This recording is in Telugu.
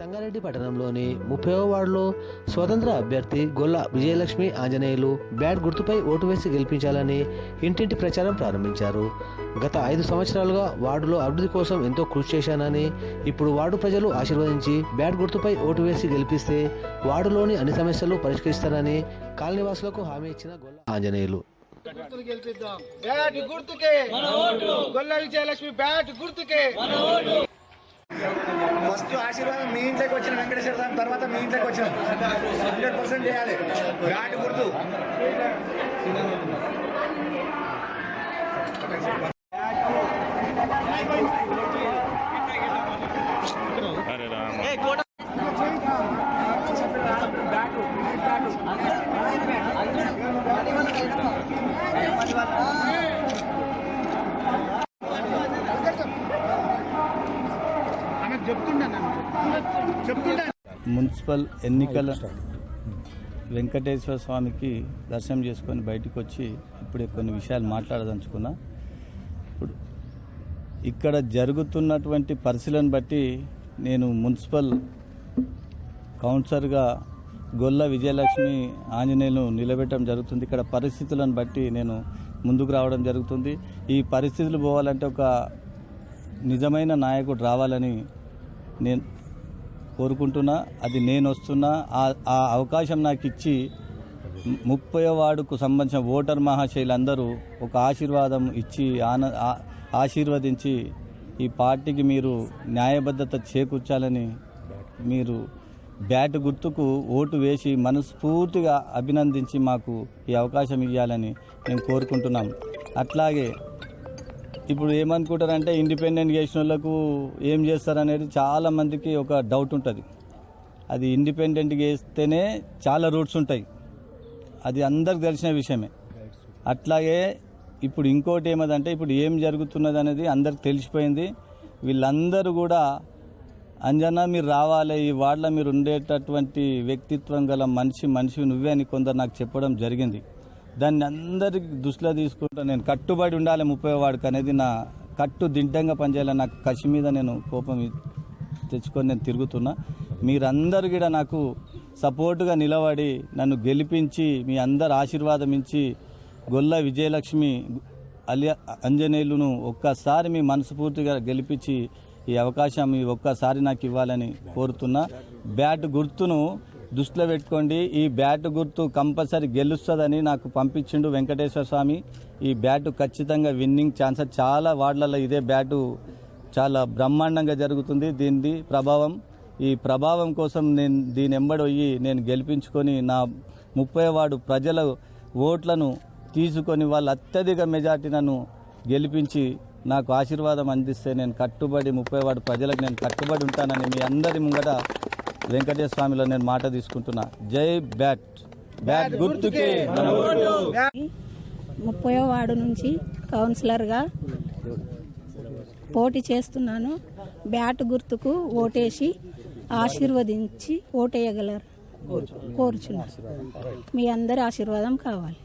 సంగారెడ్డి పట్టణంలోని ముప్పై వార్డులో స్వతంత్ర అభ్యర్థి గొల్ల విజయలక్ష్మి ఆంజనేయులు బ్యాట్ గుర్తుపై ఓటు వేసి గెలిపించాలని ఇంటింటి ప్రచారం ప్రారంభించారు. గత ఐదు సంవత్సరాలుగా వార్డులో అభివృద్ధి కోసం ఎంతో కృషి చేశానని ఇప్పుడు వార్డు ప్రజలు ఆశీర్వదించి బ్యాట్ గుర్తుపై ఓటు వేసి గెలిపిస్తే వార్డులోని అన్ని సమస్యలు పరిష్కరిస్తానని కాలనీవాసులకు హామీ ఇచ్చిన గొల్ల ఆంజనేయులు. బ్యాట్ గుర్తుకే. గొల్ల విజయలక్ష్మి బ్యాట్ గుర్తుకే. ఫస్ట్ ఆశీర్వాదం మీ ఇంట్లోకి వచ్చిన వెంకటేశ్వర స్వామి తర్వాత మీ ఇంట్లోకి వచ్చిన హండ్రెడ్ పర్సెంట్ చేయాలి. ఘాటు గుర్తు. మున్సిపల్ ఎన్నికల వెంకటేశ్వర స్వామికి దర్శనం చేసుకొని బయటకు వచ్చి ఇప్పుడే కొన్ని విషయాలు మాట్లాడదలుచుకున్నా. ఇప్పుడు ఇక్కడ జరుగుతున్నటువంటి పరిశీలన బట్టి నేను మున్సిపల్ కౌన్సిలర్గా గొల్ల విజయలక్ష్మి ఆంజనేయులు నిలబెట్టడం జరుగుతుంది. ఇక్కడ పరిస్థితులను బట్టి నేను ముందుకు రావడం జరుగుతుంది. ఈ పరిస్థితులు పోవాలంటే ఒక నిజమైన నాయకుడు రావాలని నేను కోరుకుంటున్నా అది నేను వస్తున్నా ఆ- అవకాశం నాకు ఇచ్చి ముప్పై వార్డుకు సంబంధించిన ఓటర్ మహాశైలందరూ ఒక ఆశీర్వాదం ఇచ్చి ఆన ఆశీర్వదించి ఈ పార్టీకి మీరు న్యాయబద్ధత చేకూర్చాలని మీరు బ్యాట్ గుర్తుకు ఓటు వేసి మనస్ఫూర్తిగా అభినందించి మాకు ఈ అవకాశం ఇవ్వాలని మేము కోరుకుంటున్నాం. అట్లాగే ఇప్పుడు ఏమనుకుంటారంటే ఇండిపెండెంట్ చేసిన వాళ్ళకు ఏం చేస్తారనేది చాలా మందికి ఒక డౌట్ ఉంటుంది. అది ఇండిపెండెంట్గా వేస్తేనే చాలా రూట్స్ ఉంటాయి. అది అందరికి తెలిసిన విషయమే. అట్లాగే ఇప్పుడు ఇంకోటి ఏమదంటే ఇప్పుడు ఏం జరుగుతున్నది అనేది అందరికి తెలిసిపోయింది. వీళ్ళందరూ కూడా అంజనా మీరు రావాలి ఈ వార్డులో మీరు ఉండేటటువంటి వ్యక్తిత్వం గల మనిషి మనిషి నువ్వే అని కొందరు నాకు చెప్పడం జరిగింది. దాన్ని అందరికి దృష్టిలో తీసుకుంటా నేను కట్టుబడి ఉండాలి ముప్పై వాడికి అనేది నా కట్టు దిడ్డంగా పనిచేయాలని నాకు కసి మీద నేను కోపం తెచ్చుకొని నేను తిరుగుతున్నా. మీరందరూ కూడా నాకు సపోర్టుగా నిలబడి నన్ను గెలిపించి మీ అందరు ఆశీర్వాదం ఇచ్చి గొల్ల విజయలక్ష్మి అలియా అంజనేయులను ఒక్కసారి మీ మనస్ఫూర్తిగా గెలిపించి ఈ అవకాశం ఈ ఒక్కసారి నాకు ఇవ్వాలని కోరుతున్నా. బ్యాట్ గుర్తును దృష్టిలో పెట్టుకోండి. ఈ బ్యాట్ గుర్తు కంపల్సరీ గెలుస్తుందని నాకు పంపించిండు వెంకటేశ్వర స్వామి. ఈ బ్యాట్ ఖచ్చితంగా విన్నింగ్ ఛాన్సెస్ చాలా వార్డులలో ఇదే బ్యాటు చాలా బ్రహ్మాండంగా జరుగుతుంది. దీనిది ప్రభావం. ఈ ప్రభావం కోసం నేను దీని ఎంబడొయ్యి నేను గెలిపించుకొని నా ముప్పై వాడు ప్రజల ఓట్లను తీసుకొని వాళ్ళు అత్యధిక మెజార్టీ నన్ను గెలిపించి నాకు ఆశీర్వాదం అందిస్తే నేను కట్టుబడి ముప్పై వాడు ప్రజలకు నేను కట్టుబడి ఉంటానని మీ అందరి ముంగట వెంకటేశ్వర స్వామిలో నేను మాట తీసుకుంటున్నా. జై బ్యాట్. బ్యాట్ గుర్తుకే. ముప్పై వార్డు నుంచి కౌన్సిలర్గా పోటీ చేస్తున్నాను. బ్యాట్ గుర్తుకు ఓటేసి ఆశీర్వదించి ఓటేయగలరు. కోరుచున్నాను. మీ అందరి ఆశీర్వాదం కావాలి.